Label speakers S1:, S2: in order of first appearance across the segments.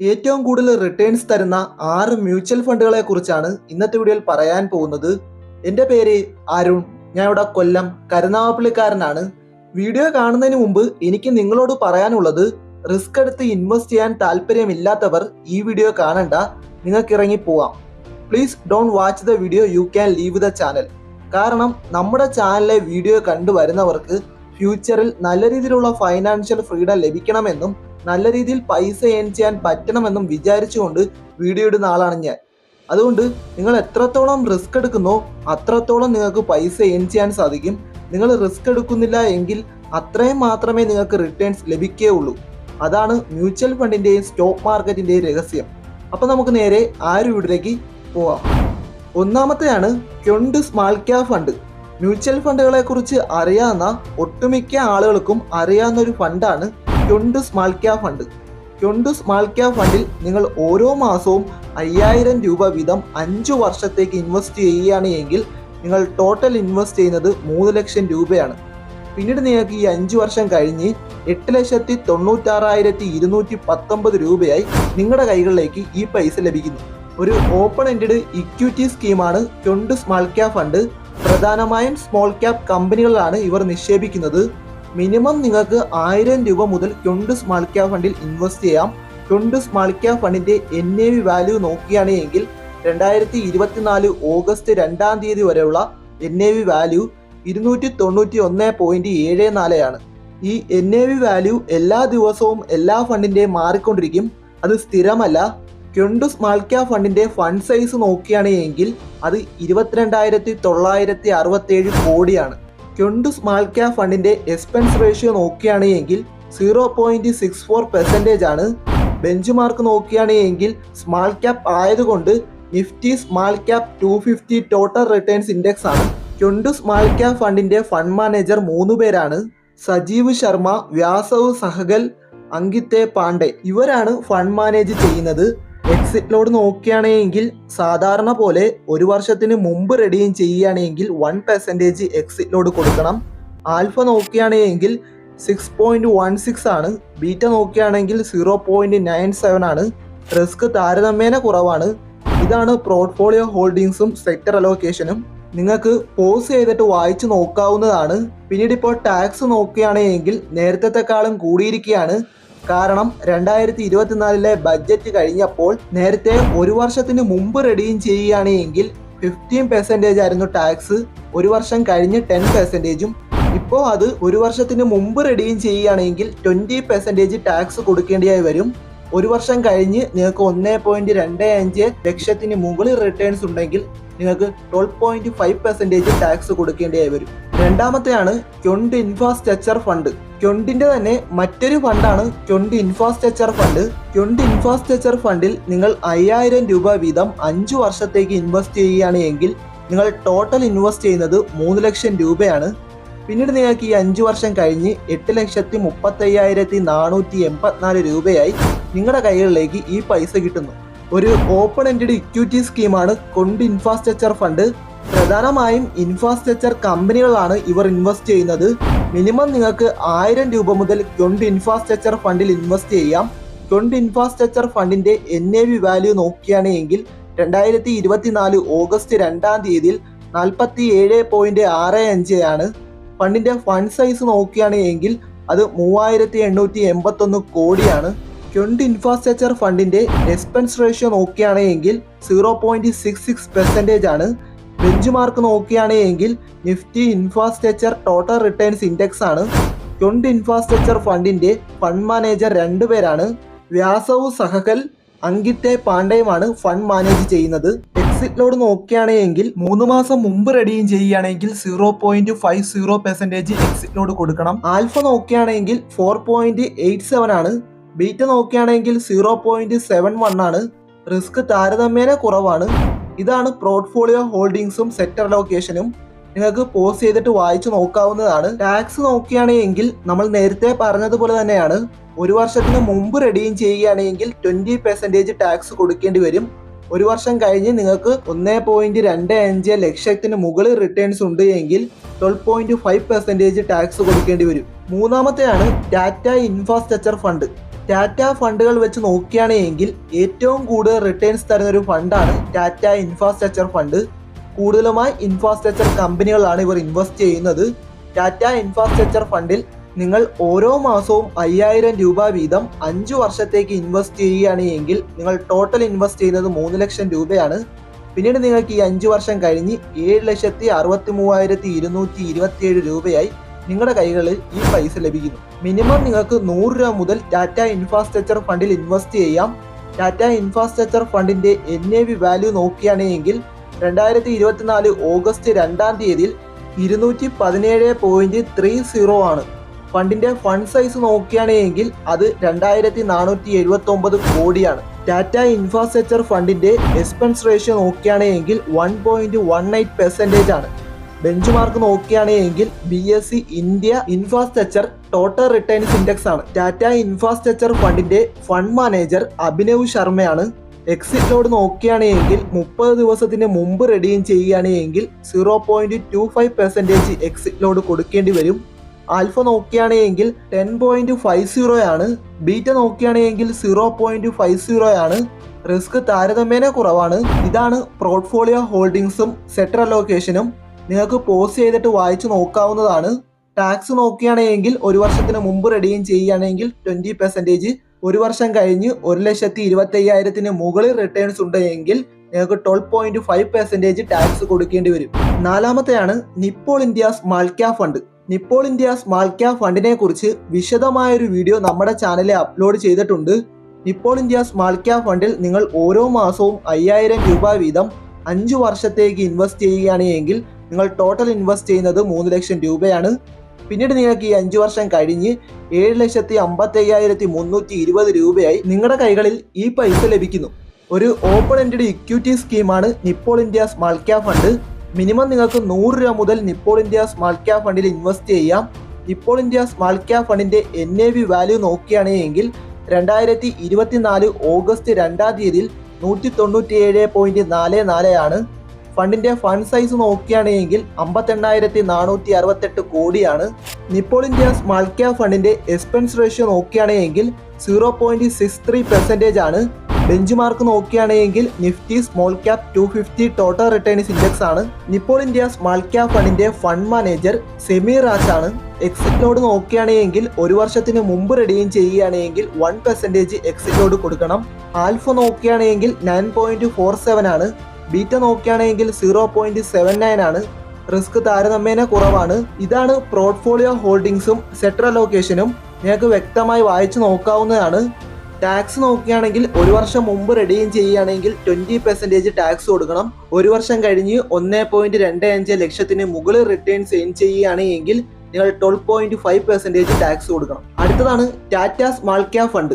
S1: ഏറ്റവും കൂടുതൽ റിട്ടേൺസ് തരുന്ന ആറ് മ്യൂച്വൽ ഫണ്ടുകളെ കുറിച്ചാണ് ഇന്നത്തെ വീഡിയോയിൽ പറയാൻ പോകുന്നത്. എന്റെ പേര് അരുൺ. ഞാൻ ഇവിടെ കൊല്ലം കരുനാവപ്പള്ളിക്കാരനാണ് വീഡിയോ കാണുന്നതിന് മുമ്പ് എനിക്ക് നിങ്ങളോട് പറയാനുള്ളത് റിസ്ക് എടുത്ത് ഇൻവെസ്റ്റ് ചെയ്യാൻ താല്പര്യമില്ലാത്തവർ ഈ വീഡിയോ കാണണ്ട. നിങ്ങൾക്ക് ഇറങ്ങി പോവാം. Please don't watch the video you can leave the channel കാരണം നമ്മുടെ ചാനലിലെ വീഡിയോ കണ്ടുവരുന്നവർക്ക് ഫ്യൂച്ചറിൽ നല്ല രീതിയിലുള്ള ഫൈനാൻഷ്യൽ ഫ്രീഡം ലഭിക്കണമെന്നും നല്ല രീതിയിൽ പൈസ ഏൺ ചെയ്യാൻ പറ്റണമെന്നും വിചാരിച്ചുകൊണ്ട് വീഡിയോ ഇടുന്ന ആളാണ് ഞാൻ. അതുകൊണ്ട് നിങ്ങൾ എത്രത്തോളം റിസ്ക് എടുക്കുന്നോ അത്രത്തോളം നിങ്ങൾക്ക് പൈസ ഏൺ ചെയ്യാൻ സാധിക്കും. നിങ്ങൾ റിസ്ക് എടുക്കുന്നില്ല എങ്കിൽ അത്രയും മാത്രമേ നിങ്ങൾക്ക് റിട്ടേൺസ് ലഭിക്കുകയുള്ളൂ. അതാണ് മ്യൂച്വൽ ഫണ്ടിന്റെയും സ്റ്റോക്ക് മാർക്കറ്റിന്റെയും രഹസ്യം. അപ്പോൾ നമുക്ക് നേരെ ആ ഒരു വീടിലേക്ക് പോവാം. ഒന്നാമത്തെയാണ് Quant small cap fund mutual ഫണ്ടുകളെക്കുറിച്ച് അറിയാവുന്ന ഒട്ടുമിക്ക ആളുകൾക്കും അറിയാവുന്ന ഒരു ഫണ്ടാണ് Quant small cap fund Quant small cap ഫണ്ടിൽ നിങ്ങൾ ഓരോ മാസവും അയ്യായിരം രൂപ വീതം അഞ്ച് വർഷത്തേക്ക് ഇൻവെസ്റ്റ് ചെയ്യുകയാണ് എങ്കിൽ നിങ്ങൾ ടോട്ടൽ ഇൻവെസ്റ്റ് ചെയ്യുന്നത് മൂന്ന് ലക്ഷം രൂപയാണ്. പിന്നീട് നിങ്ങൾക്ക് ഈ അഞ്ച് വർഷം കഴിഞ്ഞ് എട്ട് ലക്ഷത്തി തൊണ്ണൂറ്റാറായിരത്തി ഇരുന്നൂറ്റി പത്തൊമ്പത് രൂപയായി നിങ്ങളുടെ കൈകളിലേക്ക് ഈ പൈസ ലഭിക്കുന്നു. ഒരു ഓപ്പൺ എൻഡഡ് ഇക്വിറ്റി സ്കീമാണ് ക്യുണ്ട് സ്മാൾ ക്യാപ് ഫണ്ട് പ്രധാനമായും സ്മോൾ ക്യാപ് കമ്പനികളിലാണ് ഇവർ നിക്ഷേപിക്കുന്നത്. മിനിമം നിങ്ങൾക്ക് ആയിരം രൂപ മുതൽ ക്യൊണ്ട് സ്മാൾ ക്യാപ് ഫണ്ടിൽ ഇൻവെസ്റ്റ് ചെയ്യാം. ക്യൊണ്ട് സ്മാൾ ക്യാപ് ഫണ്ടിന്റെ എൻ എ വി വാല്യൂ നോക്കുകയാണെങ്കിൽ രണ്ടായിരത്തി ഇരുപത്തിനാല് ഓഗസ്റ്റ് രണ്ടാം തീയതി വരെയുള്ള എൻ എ വി വാല്യൂ ഇരുന്നൂറ്റി തൊണ്ണൂറ്റി ഒന്ന് പോയിന്റ് ഏഴ് നാലാണ് ഈ എൻ എ വി വാല്യൂ എല്ലാ ദിവസവും എല്ലാ ഫണ്ടിന്റെയും മാറിക്കൊണ്ടിരിക്കും. അത് സ്ഥിരമല്ല. ക്യൊണ്ട് സ്മാൾ ക്യാപ് ഫണ്ടിന്റെ ഫണ്ട് സൈസ് നോക്കുകയാണെങ്കിൽ അത് ഇരുപത്തിരണ്ടായിരത്തി തൊള്ളായിരത്തി അറുപത്തേഴ് കോടിയാണ്. ക്യൊണ്ട് സ്മാൾ ക്യാപ് ഫണ്ടിന്റെ എക്സ്പെൻസ് റേഷ്യോ നോക്കുകയാണ് എങ്കിൽ zero point six four percentage ആണ്. ബെഞ്ച് മാർക്ക് നോക്കുകയാണ് എങ്കിൽ സ്മാൾ ക്യാപ് ആയതുകൊണ്ട് Nifty small cap two fifty total returns index ആണ്. ക്യുണ്ടു സ്മാൾ ക്യാപ് ഫണ്ടിന്റെ ഫണ്ട് മാനേജർ മൂന്ന് പേരാണ്. സജീവ് ശർമ്മ വ്യാസവ് സഹഗൽ അങ്കിത്തെ പാണ്ഡെ. ഇവരാണ് ഫണ്ട് മാനേജ് ചെയ്യുന്നത്. എക്സിറ്റ് ലോഡ് നോക്കുകയാണെങ്കിൽ സാധാരണ പോലെ ഒരു വർഷത്തിന് മുമ്പ് റെഡിയും ചെയ്യുകയാണെങ്കിൽ വൺ പെർസെന്റേജ് എക്സിറ്റ് ലോഡ് കൊടുക്കണം. ആൽഫ നോക്കുകയാണെങ്കിൽ സിക്സ് പോയിന്റ് വൺ സിക്സ് ആണ്. ബീറ്റ നോക്കുകയാണെങ്കിൽ സീറോ പോയിന്റ് നയൻ സെവൻ ആണ്. റിസ്ക് താരതമ്യേന കുറവാണ്. ഇതാണ് പോർട്ട്ഫോളിയോ ഹോൾഡിങ്സും സെക്ടർ അലോക്കേഷനും നിങ്ങൾക്ക് പോസ് ചെയ്തിട്ട് വായിച്ചു നോക്കാവുന്നതാണ്. പിന്നീട് ഇപ്പോൾ ടാക്സ് നോക്കുകയാണെങ്കിൽ നേരത്തെക്കാളും കൂടിയിരിക്കുകയാണ്. കാരണം രണ്ടായിരത്തി ഇരുപത്തിനാലിലെ ബഡ്ജറ്റ് കഴിഞ്ഞപ്പോൾ നേരത്തെ ഒരു വർഷത്തിന് മുമ്പ് റെഡിയും ചെയ്യുകയാണ് എങ്കിൽ ഫിഫ്റ്റീൻ പെർസെന്റേജ് ആയിരുന്നു ടാക്സ് ഒരു വർഷം കഴിഞ്ഞ് ടെൻ പെർസെന്റേജും ഇപ്പോൾ അത് ഒരു വർഷത്തിന് മുമ്പ് റെഡിയും ചെയ്യുകയാണെങ്കിൽ ട്വന്റി പെർസെന്റേജ് ടാക്സ് കൊടുക്കേണ്ടിയായി വരും. ഒരു വർഷം കഴിഞ്ഞ് നിങ്ങൾക്ക് ഒന്നേ പോയിന്റ് രണ്ട് അഞ്ച് ലക്ഷത്തിന് മുകളിൽ റിട്ടേൺസ് ഉണ്ടെങ്കിൽ നിങ്ങൾക്ക് twelve point five percentage tax കൊടുക്കേണ്ടിയായി വരും. രണ്ടാമത്തെയാണ് ക്യൊണ്ട് ഇൻഫ്രാസ്ട്രക്ചർ ഫണ്ട് ക്യൊണ്ടിന്റെ തന്നെ മറ്റൊരു ഫണ്ടാണ് Quant infrastructure fund. Quant infrastructure ഫണ്ടിൽ നിങ്ങൾ അയ്യായിരം രൂപ വീതം അഞ്ചു വർഷത്തേക്ക് ഇൻവെസ്റ്റ് ചെയ്യുകയാണ് എങ്കിൽ നിങ്ങൾ ടോട്ടൽ ഇൻവെസ്റ്റ് ചെയ്യുന്നത് മൂന്ന് ലക്ഷം രൂപയാണ്. പിന്നീട് നിങ്ങൾക്ക് ഈ അഞ്ചു വർഷം കഴിഞ്ഞ് എട്ട് ലക്ഷത്തി മുപ്പത്തയ്യായിരത്തി നാനൂറ്റി എൺപത്തിനാല് രൂപയായി നിങ്ങളുടെ കൈകളിലേക്ക് ഈ പൈസ കിട്ടുന്നു. ഒരു ഓപ്പൺ എൻഡഡ് ഇക്വിറ്റി സ്കീമാണ് കൊണ്ട് ഇൻഫ്രാസ്ട്രക്ചർ ഫണ്ട്. പ്രധാനമായും ഇൻഫ്രാസ്ട്രക്ചർ കമ്പനികളാണ് ഇവർ ഇൻവെസ്റ്റ് ചെയ്യുന്നത്. മിനിമം നിങ്ങൾക്ക് ആയിരം രൂപ മുതൽ ക്യൊണ്ട് ഇൻഫ്രാസ്ട്രക്ചർ ഫണ്ടിൽ ഇൻവെസ്റ്റ് ചെയ്യാം. ക്യൊണ്ട് ഇൻഫ്രാസ്ട്രക്ചർ ഫണ്ടിന്റെ എൻ എ വി വാല്യൂ നോക്കുകയാണെങ്കിൽ രണ്ടായിരത്തി ഇരുപത്തിനാല് ഓഗസ്റ്റ് രണ്ടാം തീയതിയിൽ നാൽപ്പത്തി ഏഴ് പോയിന്റ് ആറ് അഞ്ച് ആണ്. ഫണ്ടിന്റെ ഫണ്ട് സൈസ് നോക്കുകയാണെങ്കിൽ അത് മൂവായിരത്തി എണ്ണൂറ്റി എൺപത്തൊന്ന് കോടിയാണ് ക്യൊണ്ട് ഇൻഫ്രാസ്ട്രക്ചർ ഫണ്ടിന്റെ എക്സ്പെൻസ് റേഷ്യോ നോക്കുകയാണെങ്കിൽ zero point six six percentage ആണ്. ബെഞ്ച് മാർക്ക് നോക്കുകയാണെങ്കിൽ Nifty infrastructure total returns index ആണ്. ക്യൊണ്ട് ഇൻഫ്രാസ്ട്രക്ചർ ഫണ്ടിന്റെ ഫണ്ട് മാനേജർ രണ്ടുപേരാണ് വ്യാസവ് സഹകൽ അങ്കിത്തെ പാണ്ഡയുമാണ് ഫണ്ട് മാനേജ് ചെയ്യുന്നത്. എക്സിറ്റ് ലോഡ് നോക്കുകയാണെങ്കിൽ മൂന്ന് മാസം മുമ്പ് റെഡിയും ചെയ്യുകയാണെങ്കിൽ zero point five zero percentage exit load കൊടുക്കണം. ആൽഫ നോക്കുകയാണെങ്കിൽ ഫോർ പോയിന്റ് എയ്റ്റ് സെവൻ ആണ്. ബീറ്റ നോക്കുകയാണെങ്കിൽ സീറോ പോയിന്റ് സെവൻ വൺ ആണ്. റിസ്ക് താരതമ്യേന കുറവാണ്. ഇതാണ് പോർട്ട്ഫോളിയോ ഹോൾഡിങ്സും സെക്ടർ ലൊക്കേഷനും നിങ്ങൾക്ക് പോസ് ചെയ്തിട്ട് വായിച്ചു നോക്കാവുന്നതാണ്. ടാക്സ് നോക്കുകയാണെങ്കിൽ നമ്മൾ നേരത്തെ പറഞ്ഞതുപോലെ തന്നെയാണ്. ഒരു വർഷത്തിന് മുമ്പ് റെഡീം ചെയ്യുകയാണെങ്കിൽ ട്വന്റി പെർസെന്റേജ് ടാക്സ് കൊടുക്കേണ്ടി വരും. ഒരു വർഷം കഴിഞ്ഞ് നിങ്ങൾക്ക് ഒന്നേ പോയിന്റ് രണ്ട് അഞ്ച് ലക്ഷത്തിന് മുകളിൽ റിട്ടേൺസ് ഉണ്ട് എങ്കിൽ twelve point five percentage tax കൊടുക്കേണ്ടി വരും. മൂന്നാമത്തെയാണ് ടാറ്റ ഇൻഫ്രാസ്ട്രക്ചർ ഫണ്ട് ടാറ്റ ഫണ്ടുകൾ വെച്ച് നോക്കുകയാണെങ്കിൽ ഏറ്റവും കൂടുതൽ റിട്ടേൺസ് തരുന്ന ഒരു ഫണ്ടാണ് ടാറ്റ ഇൻഫ്രാസ്ട്രക്ചർ ഫണ്ട് കൂടുതലുമായി ഇൻഫ്രാസ്ട്രക്ചർ കമ്പനികളാണ് ഇവർ ഇൻവെസ്റ്റ് ചെയ്യുന്നത്. ടാറ്റ ഇൻഫ്രാസ്ട്രക്ചർ ഫണ്ടിൽ നിങ്ങൾ ഓരോ മാസവും അയ്യായിരം രൂപ വീതം അഞ്ചു വർഷത്തേക്ക് ഇൻവെസ്റ്റ് ചെയ്യുകയാണ് എങ്കിൽ നിങ്ങൾ ടോട്ടൽ ഇൻവെസ്റ്റ് ചെയ്യുന്നത് മൂന്ന് ലക്ഷം രൂപയാണ്. പിന്നീട് നിങ്ങൾക്ക് ഈ അഞ്ചു വർഷം കഴിഞ്ഞ് ഏഴ് ലക്ഷത്തി അറുപത്തി മൂവായിരത്തി ഇരുന്നൂറ്റി ഇരുപത്തിയേഴ് രൂപയായി നിങ്ങളുടെ കൈകളിൽ ഈ പൈസ ലഭിക്കുന്നു. മിനിമം നിങ്ങൾക്ക് നൂറ് രൂപ മുതൽ ടാറ്റ ഇൻഫ്രാസ്ട്രക്ചർ ഫണ്ടിൽ ഇൻവെസ്റ്റ് ചെയ്യാം. ടാറ്റ ഇൻഫ്രാസ്ട്രക്ചർ ഫണ്ടിന്റെ എൻ എ വി വാല്യൂ നോക്കുകയാണെങ്കിൽ രണ്ടായിരത്തി ഇരുപത്തിനാല് ഓഗസ്റ്റ് രണ്ടാം തീയതിയിൽ ഇരുന്നൂറ്റി പതിനേഴ് പോയിന്റ് ത്രീ സീറോ ആണ്. ഫണ്ടിന്റെ ഫണ്ട് സൈസ് നോക്കുകയാണെങ്കിൽ അത് രണ്ടായിരത്തി നാനൂറ്റി എഴുപത്തി ഒമ്പത് കോടിയാണ്. ടാറ്റ ഇൻഫ്രാസ്ട്രക്ചർ ഫണ്ടിന്റെ എക്സ്പെൻസ് റേഷ്യോ നോക്കുകയാണെങ്കിൽ one point one eight percentage ആണ്. ബെഞ്ച് മാർക്ക് നോക്കുകയാണെങ്കിൽ B S C India infrastructure total returns index ആണ് ടാറ്റ ഇൻഫ്രാസ്ട്രക്ചർ ഫണ്ടിന്റെ ഫണ്ട് മാനേജർ അഭിനവ് ശർമ്മയാണ് എക്സിറ്റ് ലോഡ് നോക്കുകയാണെങ്കിൽ മുപ്പത് ദിവസത്തിന് മുമ്പ് റെഡിയും ചെയ്യുകയാണെങ്കിൽ zero point two five percentage exit load കൊടുക്കേണ്ടി വരും. ആൽഫ നോക്കുകയാണെങ്കിൽ ടെൻ പോയിന്റ് ഫൈവ് സീറോ ആണ്. ബീറ്റ നോക്കുകയാണെങ്കിൽ സീറോ പോയിന്റ് ഫൈവ് സീറോ ആണ്. റിസ്ക് താരതമ്യേന കുറവാണ്. ഇതാണ് പോർട്ട്ഫോളിയോ ഹോൾഡിംഗ്സും സെറ്റർ അലോക്കേഷനും നിങ്ങൾക്ക് പോസ് ചെയ്തിട്ട് വായിച്ചു നോക്കാവുന്നതാണ്. ടാക്സ് നോക്കുകയാണെങ്കിൽ ഒരു വർഷത്തിന് മുമ്പ് റെഡിയും ചെയ്യുകയാണെങ്കിൽ ട്വന്റി പെർസെന്റേജ് ഒരു വർഷം കഴിഞ്ഞ് ഒരു ലക്ഷത്തി ഇരുപത്തയ്യായിരത്തിന് മുകളിൽ റിട്ടേൺസ് ഉണ്ടെങ്കിൽ നിങ്ങൾക്ക് twelve point five percentage tax കൊടുക്കേണ്ടി വരും. നാലാമത്തെയാണ് Nippon India small cap fund Nippon India small cap ഫണ്ടിനെ കുറിച്ച് വിശദമായ ഒരു വീഡിയോ നമ്മുടെ ചാനലിൽ അപ്ലോഡ് ചെയ്തിട്ടുണ്ട്. നിപ്പോൾ ഇന്ത്യ സ്മാൾ ക്യാപ് ഫണ്ടിൽ നിങ്ങൾ ഓരോ മാസവും അയ്യായിരം രൂപ വീതം അഞ്ചു വർഷത്തേക്ക് ഇൻവെസ്റ്റ് ചെയ്യുകയാണ് എങ്കിൽ നിങ്ങൾ ടോട്ടൽ ഇൻവെസ്റ്റ് ചെയ്യുന്നത് മൂന്ന് ലക്ഷം രൂപയാണ്. പിന്നീട് നിങ്ങൾക്ക് ഈ അഞ്ചു വർഷം കഴിഞ്ഞ് ഏഴ് ലക്ഷത്തി അമ്പത്തി അയ്യായിരത്തി മുന്നൂറ്റി ഇരുപത് രൂപയായി നിങ്ങളുടെ കൈകളിൽ ഈ പൈസ ലഭിക്കുന്നു. ഒരു ഓപ്പൺ എൻഡഡ് ഇക്വിറ്റി സ്കീമാണ് Nippon India small cap fund minimum നിങ്ങൾക്ക് നൂറ് രൂപ മുതൽ നിപ്പോൾ ഇന്ത്യ സ്മാൾ ക്യാപ് ഫണ്ടിൽ ഇൻവെസ്റ്റ് ചെയ്യാം. നിപ്പോൾ ഇന്ത്യ സ്മാൾ ക്യാപ് ഫണ്ടിന്റെ എൻ എ വി വാല്യൂ നോക്കുകയാണെങ്കിൽ രണ്ടായിരത്തി ഇരുപത്തിനാല് ഓഗസ്റ്റ് രണ്ടാം തീയതിയിൽ നൂറ്റി തൊണ്ണൂറ്റി ഏഴ് പോയിന്റ് നാല് നാല് ആണ്. ഫണ്ടിന്റെ ഫണ്ട് സൈസ് നോക്കുകയാണെങ്കിൽ അമ്പത്തെണ്ണായിരത്തി നാനൂറ്റി അറുപത്തെട്ട് കോടിയാണ്. നിപ്പോൾ ഇന്ത്യ സ്മാൾ ക്യാപ് ഫണ്ടിന്റെ എക്സ്പെൻസ് റേഷ്യോ നോക്കുകയാണെങ്കിൽ zero point six three percentage ആണ്. ബെഞ്ച് മാർക്ക് നോക്കുകയാണെങ്കിൽ Nifty small cap two fifty total returns index ആണ്. നിപ്പോൾ ഇന്ത്യ സ്മാൾ ക്യാപ് ഫണ്ടിന്റെ ഫണ്ട് മാനേജർ സെമി റാസ് ആണ്. എക്സിറ്റ് ലോഡ് നോക്കുകയാണെങ്കിൽ ഒരു വർഷത്തിന് മുമ്പ് റെഡിയും ചെയ്യുകയാണെങ്കിൽ വൺ പെർസെന്റേജ് എക്സിറ്റ് ലോഡ് കൊടുക്കണം. ആൽഫ നോക്കുകയാണെങ്കിൽ നയൻ പോയിന്റ് ഫോർ സെവൻ ആണ്. ബീറ്റ നോക്കുകയാണെങ്കിൽ സീറോ പോയിന്റ് സെവൻ നയൻ ആണ്. റിസ്ക് താരതമ്യേന കുറവാണ്. ഇതാണ് പോർട്ട്ഫോളിയോ ഹോൾഡിംഗ്സും സെറ്റർ അലോക്കേഷനും. നിങ്ങൾക്ക് വ്യക്തമായി വായിച്ചു നോക്കാവുന്നതാണ്. ടാക്സ് നോക്കുകയാണെങ്കിൽ ഒരു വർഷം മുമ്പ് റെഡിയും ചെയ്യുകയാണെങ്കിൽ ട്വന്റി പെർസെന്റേജ് ടാക്സ് കൊടുക്കണം. ഒരു വർഷം കഴിഞ്ഞ് ഒന്നേ പോയിന്റ് രണ്ട് അഞ്ച് ലക്ഷത്തിന് മുകളിൽ റിട്ടേൺസ് എയിൻ ചെയ്യുകയാണ് എങ്കിൽ നിങ്ങൾ twelve point five percentage tax കൊടുക്കണം. അടുത്തതാണ് Tata small cap fund.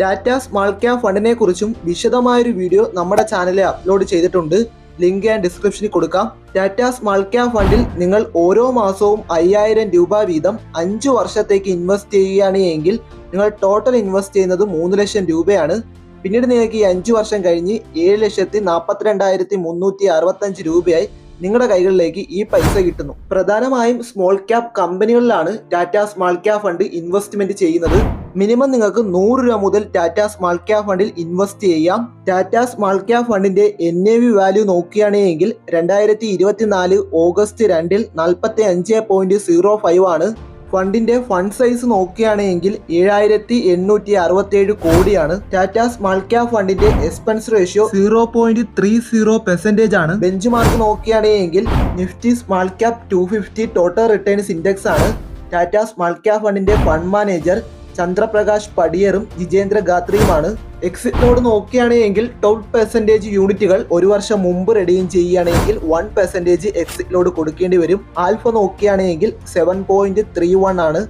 S1: Tata small cap ഫണ്ടിനെ കുറിച്ചും വിശദമായൊരു വീഡിയോ നമ്മുടെ ചാനലിൽ അപ്ലോഡ് ചെയ്തിട്ടുണ്ട്. ലിങ്ക് ഞാൻ ഡിസ്ക്രിപ്ഷനിൽ കൊടുക്കാം. ടാറ്റ സ്മാൾ ക്യാപ് ഫണ്ടിൽ നിങ്ങൾ ഓരോ മാസവും അയ്യായിരം രൂപ വീതം അഞ്ചു വർഷത്തേക്ക് ഇൻവെസ്റ്റ് ചെയ്യുകയാണ് എങ്കിൽ നിങ്ങൾ ടോട്ടൽ ഇൻവെസ്റ്റ് ചെയ്യുന്നത് മൂന്ന് ലക്ഷം രൂപയാണ്. പിന്നീട് നിങ്ങൾക്ക് ഈ അഞ്ചു വർഷം കഴിഞ്ഞ് ഏഴ് ലക്ഷത്തി നാൽപ്പത്തിരണ്ടായിരത്തി മുന്നൂറ്റി അറുപത്തഞ്ച് രൂപയായി നിങ്ങളുടെ കൈകളിലേക്ക് ഈ പൈസ കിട്ടുന്നു. പ്രധാനമായും small cap കമ്പനികളിലാണ് Tata small cap fund investment ചെയ്യുന്നത്. മിനിമം നിങ്ങൾക്ക് നൂറ് രൂപ മുതൽ ടാറ്റ സ്മാൾ ക്യാപ് ഫണ്ടിൽ ഇൻവെസ്റ്റ് ചെയ്യാം. ടാറ്റ സ്മാൾ ക്യാപ് ഫണ്ടിന്റെ എൻ എ വി വാല്യൂ നോക്കുകയാണെങ്കിൽ രണ്ടായിരത്തി ഇരുപത്തിനാല് ഓഗസ്റ്റ് രണ്ടിൽ നാൽപ്പത്തി അഞ്ച് പോയിന്റ് സീറോ ഫൈവ് ആണ്. ഫണ്ടിന്റെ ഫണ്ട് സൈസ് നോക്കുകയാണെങ്കിൽ ഏഴായിരത്തി എണ്ണൂറ്റി അറുപത്തി ഏഴ് കോടിയാണ്. ടാറ്റ സ്മാൾ ക്യാപ് ഫണ്ടിന്റെ expense ratio zero point three zero percentage ആണ്. ബെഞ്ച് മാർക്ക് നോക്കുകയാണെങ്കിൽ Nifty small cap two fifty total returns index ആണ്. ടാറ്റ സ്മാൾ ക്യാപ് ഫണ്ടിന്റെ ഫണ്ട് മാനേജർ ചന്ദ്രപ്രകാശ് പടിയറും ജിജേന്ദ്ര ഗാത്രിയുമാണ്. എക്സിറ്റ് നോട് നോക്കുകയാണെങ്കിൽ ട്വൽവ് പെർസെന്റേജ് യൂണിറ്റുകൾ ഒരു വർഷം മുമ്പ് റെഡിയും ചെയ്യുകയാണെങ്കിൽ വൺ പെർസെന്റേജ് എക്സിറ്റ് നോട് കൊടുക്കേണ്ടി വരും. ആൽഫ നോക്കുകയാണെങ്കിൽ സെവൻ പോയിന്റ് ത്രീ വൺ ആണ്.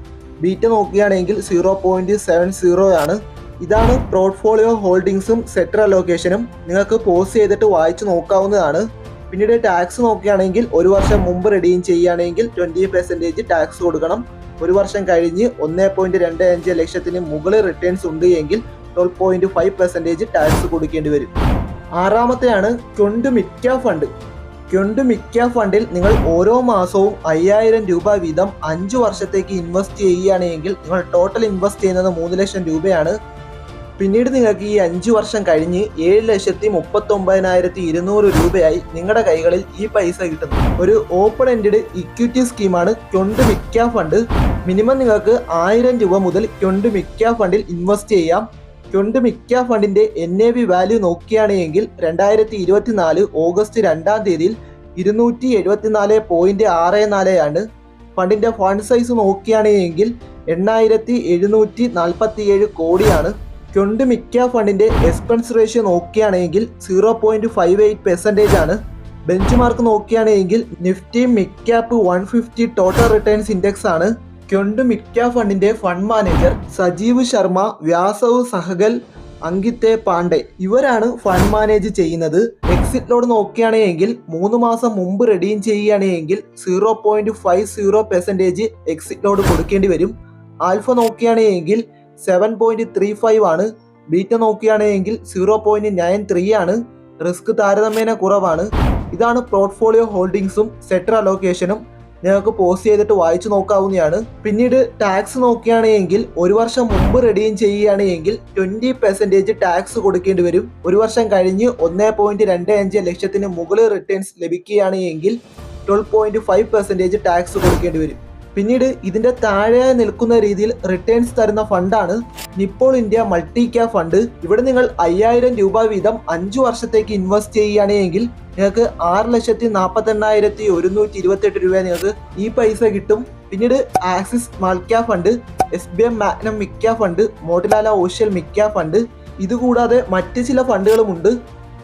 S1: ബീറ്റ നോക്കുകയാണെങ്കിൽ സീറോ പോയിന്റ് സെവൻ സീറോ ആണ്. ഇതാണ് പോർട്ട്ഫോളിയോ ഹോൾഡിങ്സും സെറ്റർ അലോക്കേഷനും നിങ്ങൾക്ക് പോസ് ചെയ്തിട്ട് വായിച്ചു നോക്കാവുന്നതാണ്. പിന്നീട് ടാക്സ് നോക്കുകയാണെങ്കിൽ ഒരു വർഷം മുമ്പ് റെഡിയും ചെയ്യുകയാണെങ്കിൽ ട്വന്റി പെർസെന്റേജ് ടാക്സ് കൊടുക്കണം. ഒരു വർഷം കഴിഞ്ഞ് ഒന്നേ പോയിന്റ് രണ്ട് അഞ്ച് ലക്ഷത്തിന് മുകളിൽ റിട്ടേൺസ് ഉണ്ട് എങ്കിൽ twelve point five percentage tax കൊടുക്കേണ്ടി വരും. ആറാമത്തെയാണ് ക്യൊണ്ട് മിക്ക ഫണ്ട് ക്യൊണ്ട് മിക്ക ഫണ്ടിൽ നിങ്ങൾ ഓരോ മാസവും അയ്യായിരം രൂപ വീതം അഞ്ച് വർഷത്തേക്ക് ഇൻവെസ്റ്റ് ചെയ്യുകയാണെങ്കിൽ നിങ്ങൾ ടോട്ടൽ ഇൻവെസ്റ്റ് ചെയ്യുന്നത് മൂന്ന് ലക്ഷം രൂപയാണ്. പിന്നീട് നിങ്ങൾക്ക് ഈ അഞ്ചു വർഷം കഴിഞ്ഞ് ഏഴ് ലക്ഷത്തി മുപ്പത്തി ഒമ്പതിനായിരത്തി ഇരുന്നൂറ് രൂപയായി നിങ്ങളുടെ കൈകളിൽ ഈ പൈസ കിട്ടുന്നു. ഒരു ഓപ്പൺ എൻഡഡ് ഇക്വിറ്റി സ്കീമാണ് ക്യൊണ്ട് മിക്ക ഫണ്ട് മിനിമം നിങ്ങൾക്ക് ആയിരം രൂപ മുതൽ ക്യൊണ്ട് മിക്ക ഫണ്ടിൽ ഇൻവെസ്റ്റ് ചെയ്യാം. ക്യൊണ്ട് മിക്ക ഫണ്ടിന്റെ എൻ എ വി വാല്യൂ നോക്കുകയാണെങ്കിൽ രണ്ടായിരത്തി ഇരുപത്തിനാല് ഓഗസ്റ്റ് രണ്ടാം തീയതിയിൽ ഇരുന്നൂറ്റി എഴുപത്തിനാല് പോയിന്റ് ആറ് നാലാണ് ഫണ്ടിന്റെ ഫണ്ട് സൈസ് നോക്കുകയാണെങ്കിൽ എണ്ണായിരത്തി എഴുന്നൂറ്റി നാൽപ്പത്തി ഏഴ് കോടിയാണ്. ക്യൊണ്ട് മിക്ക ഫണ്ടിന്റെ എക്സ്പെൻസ് റേഷ്യോ നോക്കുകയാണെങ്കിൽ zero point five eight percentage ആണ്. ബെഞ്ച് മാർക്ക് നോക്കുകയാണെങ്കിൽ Nifty midcap one fifty total returns index ആണ്. ക്യൊണ്ട് മിക്ക ഫണ്ടിന്റെ ഫണ്ട് മാനേജർ സജീവ് ശർമ്മ വ്യാസവ് സഹഗൽ അങ്കിത്തെ പാണ്ഡെ ഇവരാണ് ഫണ്ട് മാനേജ് ചെയ്യുന്നത്. എക്സിറ്റ് ലോഡ് നോക്കുകയാണെങ്കിൽ മൂന്ന് മാസം മുമ്പ് റെഡീം ചെയ്യുകയാണെങ്കിൽ zero point five zero percentage exit load കൊടുക്കേണ്ടി വരും. ആൽഫ നോക്കുകയാണെങ്കിൽ സെവൻ പോയിന്റ് ത്രീ ഫൈവ് ആണ്. ബീറ്റ നോക്കുകയാണെങ്കിൽ സീറോ പോയിന്റ് നയൻ ത്രീ ആണ്. റിസ്ക് താരതമ്യേന കുറവാണ്. ഇതാണ് പോർട്ട്ഫോളിയോ ഹോൾഡിംഗ്സും സെറ്റർ അലോക്കേഷനും നിങ്ങൾക്ക് പോസ്റ്റ് ചെയ്തിട്ട് വായിച്ചു നോക്കാവുന്നതാണ്. പിന്നീട് ടാക്സ് നോക്കുകയാണെങ്കിൽ ഒരു വർഷം മുമ്പ് റെഡിയും ചെയ്യുകയാണെങ്കിൽ ട്വന്റി പെർസെന്റേജ് ടാക്സ് കൊടുക്കേണ്ടി വരും. ഒരു വർഷം കഴിഞ്ഞ് ഒന്നേ പോയിന്റ് രണ്ട് അഞ്ച് ലക്ഷത്തിന് മുകളിൽ റിട്ടേൺസ് ലഭിക്കുകയാണെങ്കിൽ twelve point five percentage tax കൊടുക്കേണ്ടി വരും. പിന്നീട് ഇതിന്റെ താഴെയായി നിൽക്കുന്ന രീതിയിൽ റിട്ടേൺസ് തരുന്ന ഫണ്ടാണ് Nippon India multi cap fund ഇവിടെ നിങ്ങൾ അയ്യായിരം രൂപ വീതം അഞ്ചു വർഷത്തേക്ക് ഇൻവെസ്റ്റ് ചെയ്യുകയാണെങ്കിൽ നിങ്ങൾക്ക് ആറ് ലക്ഷത്തി നാൽപ്പത്തി എണ്ണായിരത്തി ഒരുന്നൂറ്റി ഇരുപത്തെട്ട് രൂപ നിങ്ങൾക്ക് ഈ പൈസ കിട്ടും. പിന്നീട് Axis small cap fund S B I Magnum mid cap fund Motilal Oswal mid cap fund ഇതുകൂടാതെ മറ്റ് ചില ഫണ്ടുകളുമുണ്ട്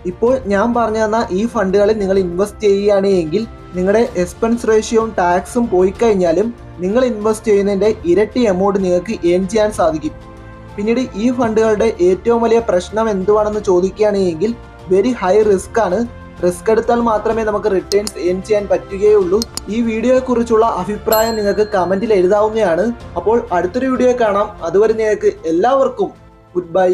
S1: ഇപ്പോൾ ഞാൻ പറഞ്ഞു തന്ന ഈ ഫണ്ടുകളിൽ നിങ്ങൾ ഇൻവെസ്റ്റ് ചെയ്യുകയാണെങ്കിൽ നിങ്ങളുടെ എക്സ്പെൻസ് റേഷ്യോയും ടാക്സും പോയി കഴിഞ്ഞാലും നിങ്ങൾ ഇൻവെസ്റ്റ് ചെയ്യുന്നതിന്റെ ഇരട്ടി എമൗണ്ട് നിങ്ങൾക്ക് ഏൺ ചെയ്യാൻ സാധിക്കും. പിന്നീട് ഈ ഫണ്ടുകളുടെ ഏറ്റവും വലിയ പ്രശ്നം എന്തുവാണെന്ന് ചോദിക്കുകയാണെങ്കിൽ വെരി ഹൈ റിസ്ക് ആണ്. റിസ്ക് എടുത്താൽ മാത്രമേ നമുക്ക് റിട്ടേൺസ് ഏൺ ചെയ്യാൻ പറ്റുകയുള്ളൂ. ഈ വീഡിയോയെക്കുറിച്ചുള്ള അഭിപ്രായം നിങ്ങൾക്ക് കമന്റിൽ എഴുതാവുന്നതാണ്. അപ്പോൾ അടുത്തൊരു വീഡിയോ കാണാം. അതുവരെ നിങ്ങൾക്ക് എല്ലാവർക്കും ഗുഡ് ബൈ